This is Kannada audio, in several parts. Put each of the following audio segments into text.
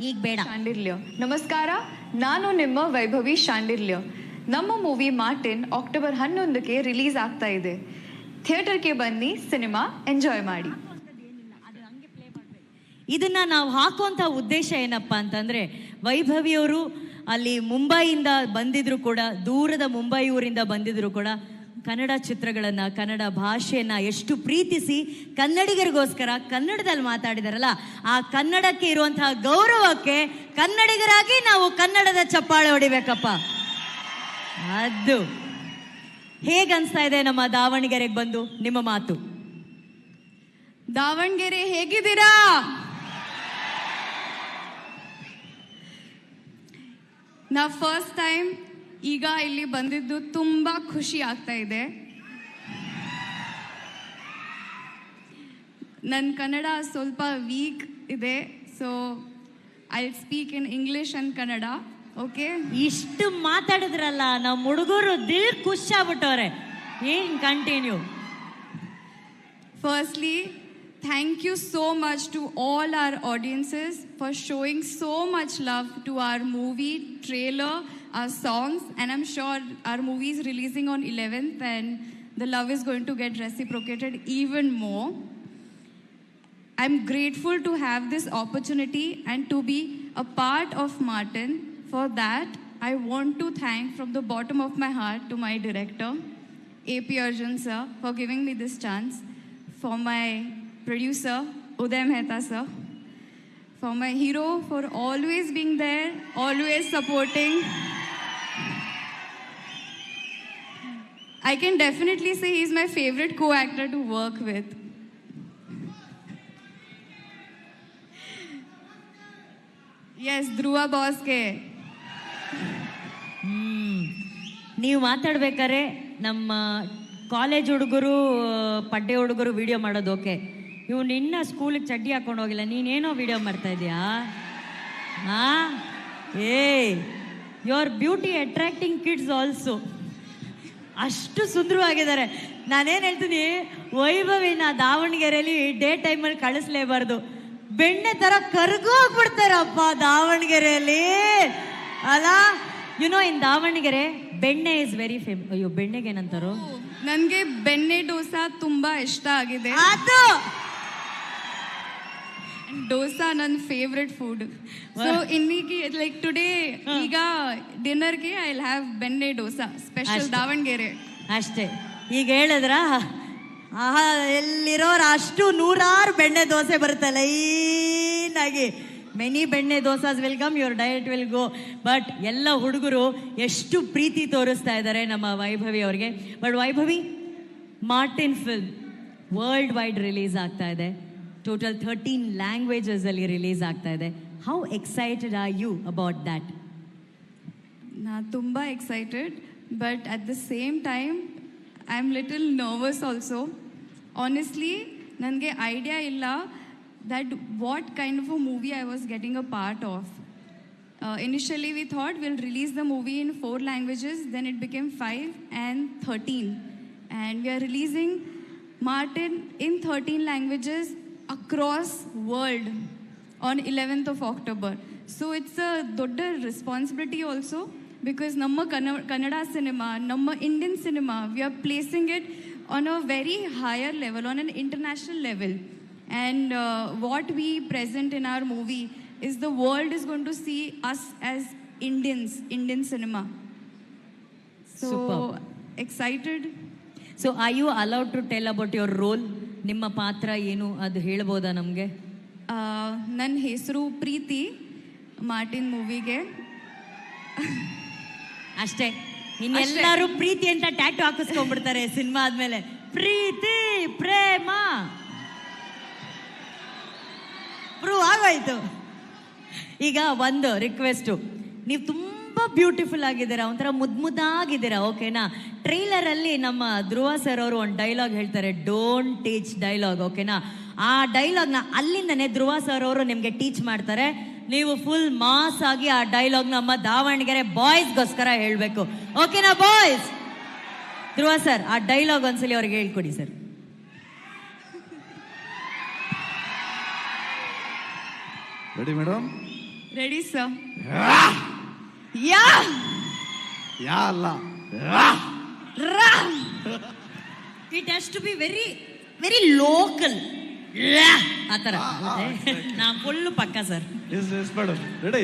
ಈಗ ಬೇಡ. ಶಾಂಡಿಲ್ಯ ನಮಸ್ಕಾರ ನಾನು ನಿಮ್ಮ ವೈಭವಿ ಶಾಂಡಿಲ್ಯ ನಮ್ಮ ಮೂವಿ ಮಾರ್ಟಿನ್ ಅಕ್ಟೋಬರ್ ಹನ್ನೊಂದಕ್ಕೆ ರಿಲೀಸ್ ಆಗ್ತಾ ಇದೆ. ಥಿಯೇಟರ್ಗೆ ಬನ್ನಿ ಸಿನಿಮಾ ಎಂಜಾಯ್ ಮಾಡಿ. ಇದನ್ನ ನಾವು ಹಾಕುವಂತ ಉದ್ದೇಶ ಏನಪ್ಪ ಅಂತಂದ್ರೆ ವೈಭವಿಯವರು ಅಲ್ಲಿ ಮುಂಬೈಯಿಂದ ಬಂದಿದ್ರು ಕೂಡ ದೂರದ ಮುಂಬೈ ಊರಿಂದ ಬಂದಿದ್ರು ಕೂಡ ಕನ್ನಡ ಚಿತ್ರಗಳನ್ನು, ಕನ್ನಡ ಭಾಷೆಯನ್ನು ಎಷ್ಟು ಪ್ರೀತಿಸಿ ಕನ್ನಡಿಗರಿಗೋಸ್ಕರ ಕನ್ನಡದಲ್ಲಿ ಮಾತಾಡಿದಾರಲ್ಲ, ಆ ಕನ್ನಡಕ್ಕೆ ಇರುವಂತಹ ಗೌರವಕ್ಕೆ ಕನ್ನಡಿಗರಾಗಿ ನಾವು ಕನ್ನಡದ ಚಪ್ಪಾಳೆ ಹೊಡಿಬೇಕಪ್ಪ. ಅದು. ಹೇಗನ್ಸ್ತಾ ಇದೆ ನಮ್ಮ ದಾವಣಗೆರೆಗೆ ಬಂದು ನಿಮ್ಮ ಮಾತು? ದಾವಣಗೆರೆ ಹೇಗಿದ್ದೀರಾ? ನಾ ಫಸ್ಟ್ ಟೈಮ್ ಈಗ ಇಲ್ಲಿ ಬಂದಿದ್ದು ತುಂಬ ಖುಷಿ ಆಗ್ತಾ ಇದೆ. ನನ್ನ ಕನ್ನಡ ಸ್ವಲ್ಪ ವೀಕ್ ಇದೆ so I speak in English and Kannada okay ಇಷ್ಟು ಮಾತಾಡಿದ್ರಲ್ಲ ನಮ್ಮ ಹುಡುಗರು ದಿಲ್ ಖುಷಿ ಆಗ್ಬಿಟ್ಟವ್ರೆ. ಏನ್ continue firstly thank you so much to all our audiences for showing so much love to our movie trailer, our songs, and I'm sure our movie is releasing on 11th and the love is going to get reciprocated even more. I'm grateful to have this opportunity and to be a part of Martin. For that, I want to thank from the bottom of my heart to my director, AP Arjun sir, for giving me this chance. For my producer, Uday Mehta sir. For my hero, for always being there, always supporting. I can definitely say he's my favorite co-actor to work with. Yes Dhruva ಬಾಸ್ಗೆ ಹ್ಮ್. ನೀವು ಮಾತಾಡ್ಬೇಕಾರೆ ನಮ್ಮ ಕಾಲೇಜ್ ಹುಡುಗರು ಪಡ್ಡೆ ಹುಡುಗರು ವಿಡಿಯೋ ಮಾಡೋದು ಓಕೆ ಇವ್ ನಿನ್ನ ಸ್ಕೂಲಿಗೆ ಚಡ್ಡಿ ಹಾಕೊಂಡು ಹೋಗಿಲ್ಲ. ನೀನೇನೋ ವಿಡಿಯೋ ಮಾಡ್ತಾ ಇದೀಯಾ ಹಾ? ಏ you are beauty attracting kids also ಅಷ್ಟು ಸುಂದರವಾಗಿದ್ದಾರೆ. ನಾನೇನು ಹೇಳ್ತೀನಿ ವೈಭವಿನ ದಾವಣಗೆರೆಯಲ್ಲಿ ಡೇ ಟೈಮಲ್ಲಿ ಕಳಿಸ್ಲೇಬಾರ್ದು. ಬೆಣ್ಣೆ ಥರ ಕರ್ಗೋಗ್ಬಿಡ್ತಾರಪ್ಪ ದಾವಣಗೆರೆಯಲ್ಲಿ ಅಲ್ಲ ಯುನೋ ಇನ್ ದಾವಣಗೆರೆ ಬೆಣ್ಣೆ ಇಸ್ ವೆರಿ ಫೇಮ್ ಅಯ್ಯೋ ಬೆಣ್ಣೆಗೆ ಏನಂತಾರೋ ನನಗೆ ಬೆಣ್ಣೆ ಡೋಸಾ ತುಂಬಾ ಇಷ್ಟ ಆಗಿದೆ. ಅದು ಡೋಸಾ ನನ್ನ ಫೇವ್ರೆಟ್ ಫುಡ್ ಸೊ ಇನ್ನಿಗೆ ಲೈಕ್ ಟುಡೇ ಈಗ ಡಿನ್ನರ್ಗೆ ಐ ಹ್ಯಾವ್ ಬೆಣ್ಣೆ ಡೋಸಾ ಸ್ಪೆಷಲ್ ದಾವಣಗೆರೆ. ಅಷ್ಟೇ. ಈಗ ಹೇಳಿದ್ರ ಆಹಾ ಎಲ್ಲಿರೋರು ಅಷ್ಟು ನೂರಾರು ಬೆಣ್ಣೆ ದೋಸೆ ಬರುತ್ತೆ ಲೈನಾಗಿ. ಮೆನಿ ಬೆಣ್ಣೆ dosas welcome your diet will go but ಎಲ್ಲ ಹುಡುಗರು ಎಷ್ಟು ಪ್ರೀತಿ ತೋರಿಸ್ತಾ ಇದ್ದಾರೆ ನಮ್ಮ ವೈಭವಿ ಅವ್ರಿಗೆ. But Vaibhavi Martin film worldwide release ಆಗ್ತಾ ಇದೆ. ಟೋಟಲ್ ಥರ್ಟೀನ್ ಲ್ಯಾಂಗ್ವೇಜಸಲ್ಲಿ ರಿಲೀಸ್ ಆಗ್ತಾ ಇದೆ how excited are you about that ನಾ ತುಂಬ excited but at the same time I am little nervous also honestly ನನಗೆ ಐಡಿಯಾ ಇಲ್ಲ that what kind of a movie I was getting a part of initially we thought will release the movie in four languages then it became five and thirteen and we are releasing Martin in thirteen languages Across world on 11th of October. So it's a ದೊಡ್ಡ ರೆಸ್ಪಾನ್ಸಿಬಿಲಿಟಿ ಆಲ್ಸೋ ಬಿಕಾಸ್ ನಮ್ಮ ಕನ್ನ ಕನ್ನಡ ಸಿನಿಮಾ ನಮ್ಮ Indian cinema we are placing it on a very higher level on an international level and what we present in our movie is the world is going to see us as Indians Indian cinema so Superb. Excited so I you allowed to tell about your role ನಿಮ್ಮ ಪಾತ್ರ ಏನು ಅದು ಹೇಳ್ಬೋದಾ ನಮಗೆ? ನನ್ನ ಹೆಸರು ಪ್ರೀತಿ ಮಾರ್ಟಿನ್ ಮೂವಿಗೆ. ಅಷ್ಟೇ. ಇನ್ನೆಲ್ಲರೂ ಪ್ರೀತಿ ಅಂತ ಟ್ಯಾಟು ಹಾಕಿಸ್ಕೊಂಡ್ಬಿಡ್ತಾರೆ ಸಿನಿಮಾ ಆದ್ಮೇಲೆ. ಪ್ರೀತಿ ಪ್ರೇಮ. ಪ್ರೂವ್ ಆಗೋಯ್ತು. ಈಗ ಒಂದು ರಿಕ್ವೆಸ್ಟು ನೀವು ತುಂಬ ಬ್ಯೂಟಿಫುಲ್ ಆಗಿದ್ದೀರಾ? ಒಂಥರ ಮುದ್ ಮುದ್ದಾಗಿದ್ದೀರಾ? ಓಕೆನಾ ಟ್ರೈಲರಲ್ಲಿ ನಮ್ಮ ಧ್ರುವ ಸರ್ ಅವರು ಒಂದು ಡೈಲಾಗ್ ಹೇಳ್ತಾರೆ. ಡೋಂಟ್ ಟೀಚ್ ಡೈಲಾಗ್ ಓಕೆನಾ ಆ ಡೈಲಾಗ್ನ ಅಲ್ಲಿಂದನೇ ಧ್ರುವ ಸರ್ ಅವರು ನಿಮ್ಗೆ ಟೀಚ್ ಮಾಡ್ತಾರೆ. ನೀವು ಫುಲ್ ಮಾಸ್ ಆಗಿ ಆ ಡೈಲಾಗ್ ನಮ್ಮ ದಾವಣಗೆರೆ ಬಾಯ್ಸ್ಗೋಸ್ಕರ ಹೇಳಬೇಕು. ಓಕೆನಾ ಬಾಯ್ಸ್ ಧ್ರುವ ಸರ್ ಆ ಡೈಲಾಗ್ ಒಂದ್ಸಲಿ ಅವ್ರಿಗೆ ಹೇಳ್ಕೊಡಿ sir ready madam ready sir ಯಾ ಯಾ ಅಲ್ಲ it has to be very very local ಆ ಥರ ನಾ ಫುಲ್ಲು ಪಕ್ಕ sir yes yes madam ready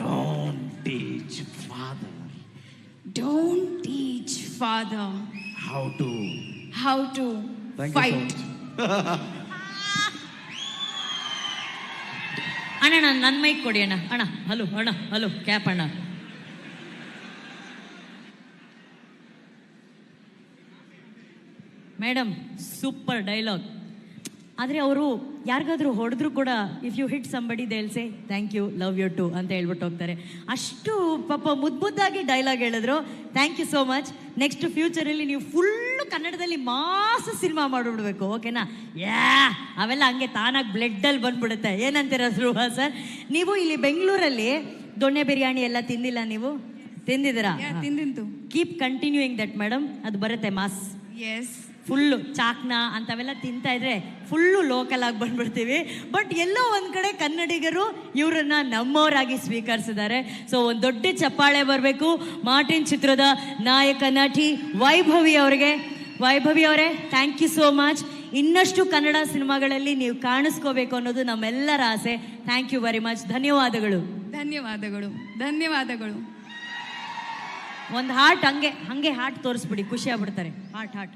don't teach father don't teach father how to how to thank you ಅಣ್ಣ ನಾನು ನನ್ನ ಮೈಕ್ ಕೊಡಿ ಅಣ್ಣ ಅಣ್ಣ ಹಲೋ ಅಣ್ಣ ಹಲೋ ಕ್ಯಾಪ್ ಅಣ್ಣ ಮೇಡಮ್ ಸೂಪರ್ ಡೈಲಾಗ್ ಆದರೆ ಅವರು ಯಾರಿಗಾದ್ರೂ ಹೊಡೆದ್ರು ಕೂಡ if you hit somebody they'll say thank you love you too ಅಂತ ಹೇಳ್ಬಿಟ್ಟು ಹೋಗ್ತಾರೆ. ಅಷ್ಟು ಪಾಪ ಮುದ್ದು ಮುದ್ದಾಗಿ ಡೈಲಾಗ್ ಹೇಳಿದ್ರು thank you so much next ಫ್ಯೂಚರಲ್ಲಿ ನೀವು ಫುಲ್ಲು ಕನ್ನಡದಲ್ಲಿ ಮಾಸ ಸಿನಿಮಾ ಮಾಡಿಬಿಡ್ಬೇಕು ಓಕೆನಾ ಯಾ ಅವೆಲ್ಲ ಹಂಗೆ ತಾನಾಗಿ ಬ್ಲಡ್ಡಲ್ಲಿ ಬಂದ್ಬಿಡುತ್ತೆ. ಏನಂತೀರ ಧ್ರುವ ಸರ್? ನೀವು ಇಲ್ಲಿ ಬೆಂಗಳೂರಲ್ಲಿ ದೊಣ್ಣೆ ಬಿರಿಯಾನಿ ಎಲ್ಲ ತಿಂದಿಲ್ಲ ನೀವು? ತಿಂದಿದ್ದೀರಾ? ತಿಂದಿಂತು. ಕೀಪ್ ಕಂಟಿನ್ಯೂಯಿಂಗ್ ದಟ್ ಮೇಡಮ್ ಅದು ಬರುತ್ತೆ ಮಾಸ್. ಎಸ್ ಫುಲ್ಲು ಚಾಕ್ನ ಅಂಥವೆಲ್ಲ ತಿಂತಾ ಇದ್ರೆ ಫುಲ್ಲು ಲೋಕಲ್ ಆಗಿ ಬಂದ್ಬಿಡ್ತೀವಿ. ಬಟ್ ಎಲ್ಲೋ ಒಂದು ಕಡೆ ಕನ್ನಡಿಗರು ಇವರನ್ನ ನಮ್ಮವರಾಗಿ ಸ್ವೀಕರಿಸಿದ್ದಾರೆ. ಸೊ ಒಂದು ದೊಡ್ಡ ಚಪ್ಪಾಳೆ ಬರಬೇಕು. ಮಾರ್ಟಿನ್ ಚಿತ್ರದ ನಾಯಕ ನಟಿ ವೈಭವಿ ಅವರಿಗೆ. ವೈಭವಿ ಅವರೇ ಥ್ಯಾಂಕ್ ಯು ಸೋ ಮಚ್ ಇನ್ನಷ್ಟು ಕನ್ನಡ ಸಿನಿಮಾಗಳಲ್ಲಿ ನೀವು ಕಾಣಿಸ್ಕೋಬೇಕು ಅನ್ನೋದು ನಮ್ಮೆಲ್ಲರ ಆಸೆ. ಥ್ಯಾಂಕ್ ಯು ವೆರಿ ಮಚ್ ಧನ್ಯವಾದಗಳು. ಧನ್ಯವಾದಗಳು. ಧನ್ಯವಾದಗಳು. ಒಂದು ಹಾಟ್ ಹಂಗೆ ಹಂಗೆ ಹಾರ್ಟ್ ತೋರಿಸ್ಬಿಡಿ. ಖುಷಿ ಆಗ್ಬಿಡ್ತಾರೆ. Hot heart